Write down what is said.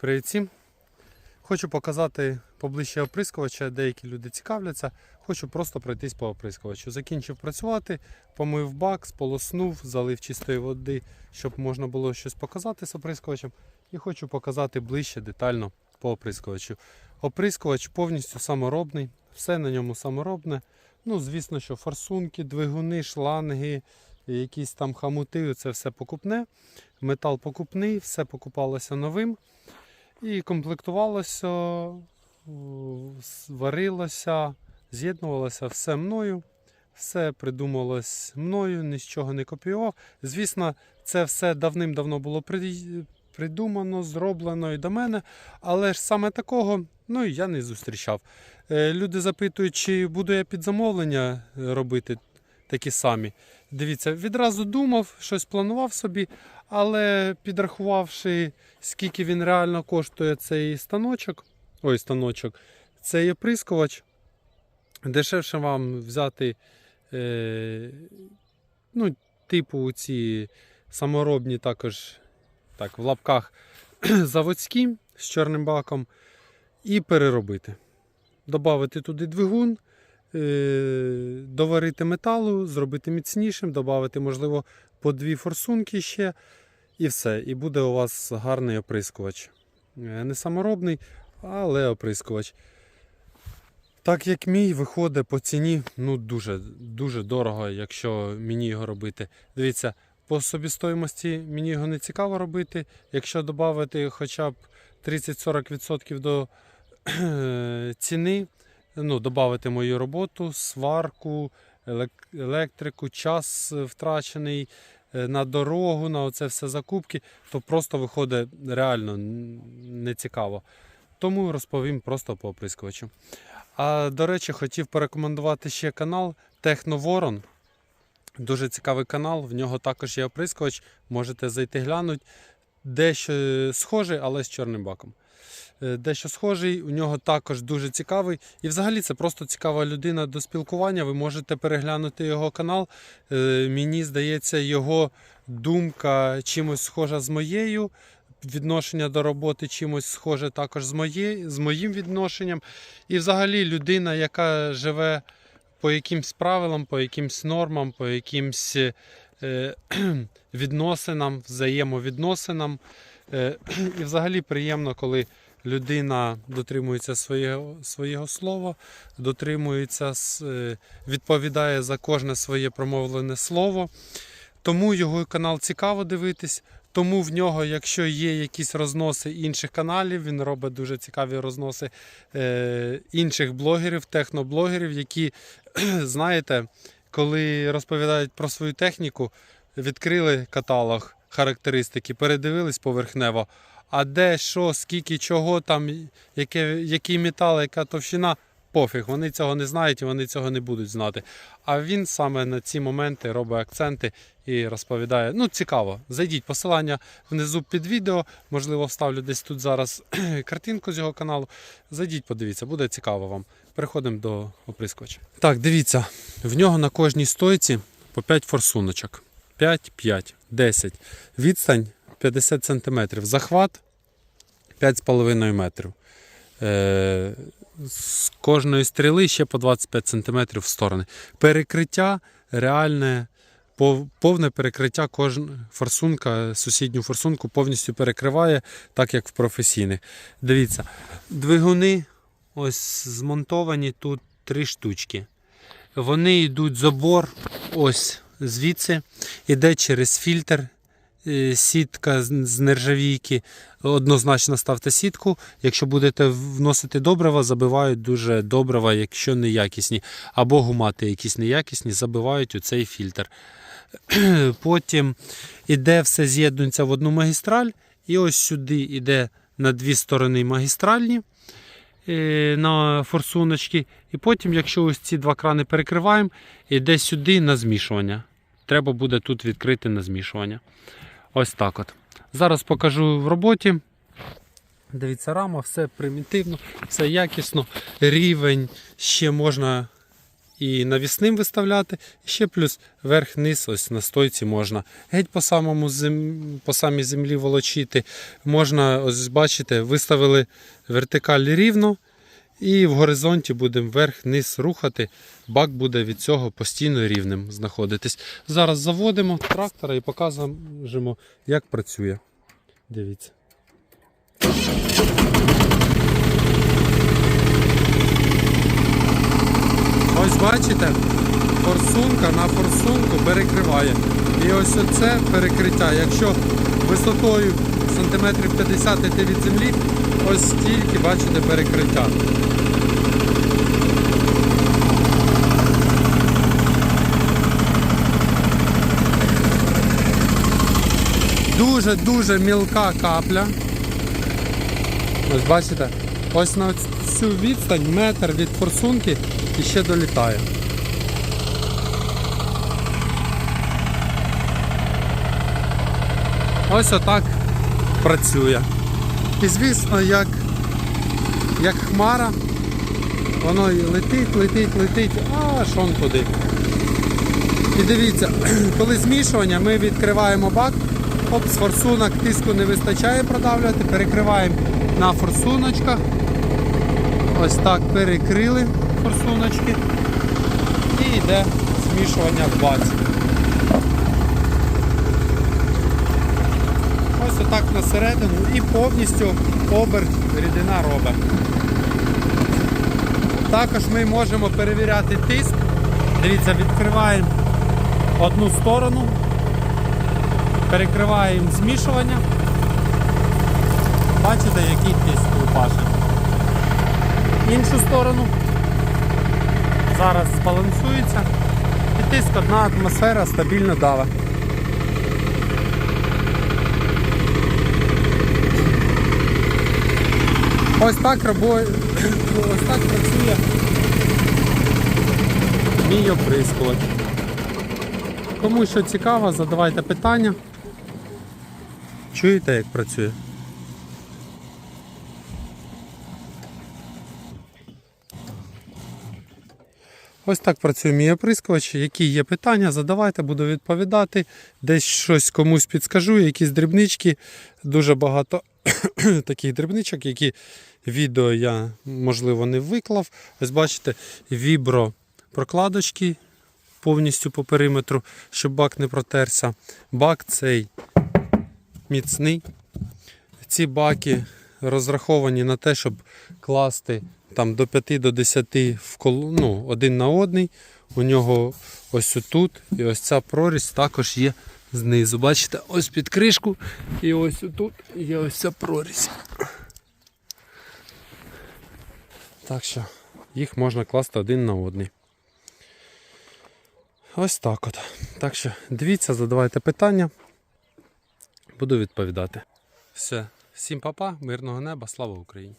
Привіт всім! Хочу показати поближче оприскувача. Деякі люди цікавляться. Хочу просто пройтись по оприскувачу. Закінчив працювати, помив бак, сполоснув, залив чистої води, щоб можна було щось показати з оприскувачем. І хочу показати ближче детально по оприскувачу. Оприскувач повністю саморобний, все на ньому саморобне. Ну, звісно, що форсунки, двигуни, шланги, якісь там хамути, це все покупне. Метал покупний, все покупалося новим. І комплектувалося, о, варилося, з'єднувалося все мною. Все придумалось мною, ні з чого не копіював. Звісно, це все давним-давно було придумано, зроблено і до мене, але ж саме такого ну, я не зустрічав. Е, Люди запитують, чи буду я під замовлення е, робити такі самі. Дивіться, відразу думав, щось планував собі, але підрахувавши, скільки він реально коштує цей станочок, ой, станочок, цей оприскувач, дешевше вам взяти, е, ну, типу ці саморобні також, так, в лапках заводські з чорним баком, і переробити. Добавити туди двигун, е, доварити металу, зробити міцнішим, додати, можливо, по дві форсунки ще, і все. І буде у вас гарний оприскувач. Е, Не саморобний, але оприскувач. Так як мій виходить по ціні, ну дуже, дуже дорого, якщо мені його робити. Дивіться, по собівстоїмості мені його не цікаво робити. Якщо додати хоча б 30-40% до ціни, ну, додати мою роботу, сварку, електрику, час е, втрачений е, на дорогу, на оце все закупки, то просто виходить реально нецікаво. Тому розповім просто по оприскувачу. А до речі, хотів порекомендувати ще канал Техноворон. Дуже цікавий канал, в нього також є оприскувач, можете зайти глянути. Дещо схожий, але з чорним баком. Е, Дещо схожий, у нього також дуже цікавий. І взагалі це просто цікава людина до спілкування. Ви можете переглянути його канал. Е, Мені здається, його думка чимось схожа з моєю. Відношення до роботи чимось схоже також з, моє, з моїм відношенням. І взагалі людина, яка живе по якимсь правилам, по якимсь нормам, по якимсь е, відносинам, взаємовідносинам. Е, і взагалі приємно, коли людина дотримується своєго, своєго слова, дотримується, е, відповідає за кожне своє промовлене слово. Тому його канал цікаво дивитись. Тому в нього, якщо є якісь розноси інших каналів, він робить дуже цікаві розноси е, інших блогерів, техноблогерів, які, знаєте, коли розповідають про свою техніку, відкрили каталог, характеристики, передивились поверхнево. А де, що, скільки, чого там, яке, який метал, яка товщина, пофіг. Вони цього не знають і вони цього не будуть знати. А він саме на ці моменти робить акценти і розповідає. Ну, цікаво. Зайдіть посилання внизу під відео. Можливо, вставлю десь тут зараз картинку з його каналу. Зайдіть, подивіться, буде цікаво вам. Переходимо до оприскувача. Так, дивіться, в нього на кожній стойці по 5 форсуночок. 5, 5, 10. Відстань 50 см. Захват 5,5 метрів. Е, з кожної стріли ще по 25 см в сторони. Перекриття реальне, повне перекриття, кожна форсунка, сусідню форсунку повністю перекриває, так як в професійних. Дивіться, двигуни ось змонтовані тут три штучки. Вони йдуть забор ось звідси, іде через фільтр. е, Сітка з нержавійки. Однозначно ставте сітку. Якщо будете вносити добрива, забивають дуже добрива, якщо неякісні. Або гумати якісь неякісні, забивають у цей фільтр. Потім іде все з'єднується в одну магістраль, і ось сюди йде на дві сторони магістральні на форсуночки. І потім, якщо ось ці два крани перекриваємо, йде сюди на змішування. Треба буде тут відкрити на змішування. Ось так от. Зараз покажу в роботі. Дивіться, рама, все примітивно, все якісно. Рівень ще можна і навісним виставляти. І ще плюс верх-низ, ось на стойці можна. Геть по самому зем... по самій землі волочити. Можна, ось бачите, виставили вертикаль рівно. І в горизонті будемо вверх-низ рухати. Бак буде від цього постійно рівним знаходитись. Зараз заводимо трактора і показуємо, як працює. Дивіться. Ось бачите, форсунка на форсунку перекриває. І ось оце перекриття. Якщо висотою сантиметрів 50 йти від землі, ось стільки, бачите, перекриття. Дуже-дуже мілка капля. Ось бачите, ось на цю відстань метр від форсунки і ще долітає. Ось отак працює. І звісно, як, як хмара, воно і летить, летить, летить, аж он туди. І дивіться, коли змішування, ми відкриваємо бак, оп, з форсунок тиску не вистачає продавлювати, перекриваємо на форсуночках. Ось так перекрили форсуночки і йде змішування в баці. Ось отак на середину і повністю оберт рідина робить. Також ми можемо перевіряти тиск. Дивіться, відкриваємо одну сторону, перекриваємо змішування. Бачите, який тиск лупашить. Іншу сторону. Зараз збалансується. І тиск одна атмосфера стабільно дала. Ось так робо... ось так працює мій оприскувач. Кому що цікаво, задавайте питання. Чуєте, як працює? Ось так працює мій оприскувач. Які є питання, задавайте, буду відповідати. Десь щось комусь підскажу, якісь дрібнички. Дуже багато таких дрібничок, які відео я, можливо, не виклав. Ось бачите, вібро прокладочки повністю по периметру, щоб бак не протерся. Бак цей міцний. Ці баки розраховані на те, щоб класти там до 5 до 10 в коло, ну, один на одний. У нього ось тут і ось ця прорізь також є знизу. Бачите, ось під кришку і ось тут є ось ця прорізь. Так що їх можна класти один на одний. Ось так от. Так що дивіться, задавайте питання. Буду відповідати. Все, всім папа, мирного неба, слава Україні!